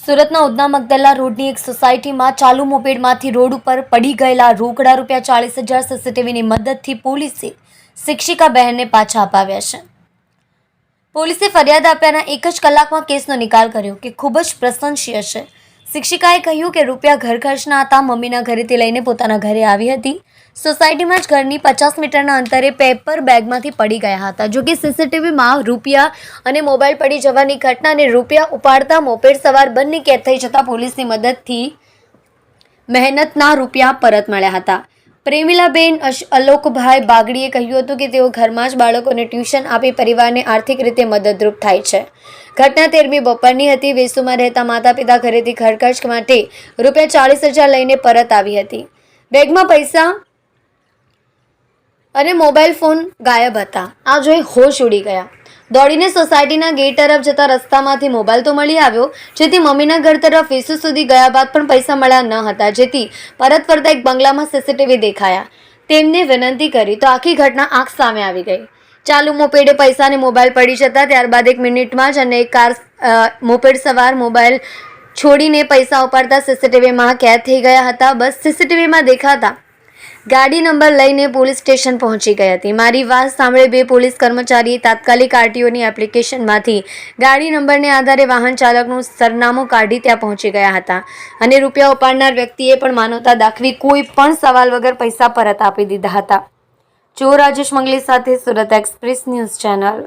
સુરતના ઉદના મગદલ્લા રોડની એક સોસાયટીમાં ચાલુ મોપેડમાંથી રોડ ઉપર પડી ગયેલા રોકડા રૂપિયા ચાલીસ હજાર સીસીટીવીની મદદથી પોલીસે શિક્ષિકા બહેનને પાછા અપાવ્યા છે. પોલીસે ફરિયાદ આપ્યાના એક જ કલાકમાં કેસનો નિકાલ કર્યો, કે ખૂબ જ પ્રશંસીય છે. શિક્ષિકાએ કહ્યું કે રૂપિયા ઘર ખર્ચના હતા, મમ્મીના ઘરેથી લઈને પોતાના ઘરે આવી હતી. સોસાયટીમાં જ ઘરની પચાસ મીટરના અંતરે પેપર બેગમાંથી પડી ગયા હતા. જો કે સીસીટીવીમાં રૂપિયા અને મોબાઈલ પડી જવાની ઘટનાને રૂપિયા ઉપાડતા મોપેડ સવાર બંને કેદ થઈ જતા પોલીસની મદદથી મહેનતના રૂપિયા પરત મળ્યા હતા. પ્રેમિલાબેન અલોકભાઈ બાગડીએ કહ્યું હતું કે તેઓ ઘરમાં જ બાળકોને ટ્યુશન આપી પરિવારને આર્થિક રીતે મદદરૂપ થાય છે. ઘટના તેરમી બપોરની હતી. વેસુમાં રહેતા માતા પિતા ઘરેથી ઘરખર્ચ માટે રૂપિયા ચાલીસ હજાર લઈને પરત આવી હતી. બેગમાં પૈસા અને મોબાઈલ ફોન ગાયબ હતા. આ જોઈ હોશ ઉડી ગયા. દોડીને સોસાયટીના ગેટ તરફ જતા રસ્તામાંથી મોબાઈલ તો મળી આવ્યો, જેથી મમ્મીના ઘર તરફ ઈસુ સુધી ગયા બાદ પણ પૈસા મળ્યા ન હતા, જેથી પરત ફરતા એક બંગલામાં સીસીટીવી દેખાયા. તેમને વિનંતી કરી તો આખી ઘટના આંખ સામે આવી ગઈ. ચાલુ મોપેડે પૈસા અને મોબાઈલ પડી જતા ત્યારબાદ એક મિનિટમાં જ અને કાર મોપેડ સવાર મોબાઈલ છોડીને પૈસા ઉપાડતા સીસીટીવીમાં કેદ થઈ ગયા હતા. બસ સીસીટીવીમાં દેખાતા ગાડી નંબર લઈને પોલીસ સ્ટેશન પહોંચી ગઈ હતી. મારી વાત સાંભળે બે પોલીસ કર્મચારીએ તાત્કાલિક આરટીઓની એપ્લિકેશનમાંથી ગાડી નંબરને આધારે વાહન ચાલકનું સરનામું કાઢી ત્યાં પહોંચી ગયા હતા અને રૂપિયા ઉપાડનાર વ્યક્તિએ પણ માનવતા દાખવી કોઈ પણ સવાલ વગર પૈસા પરત આપી દીધા હતા. ચો રાજેશ મંગલી સાથે સુરત એક્સપ્રેસ ન્યૂઝ ચેનલ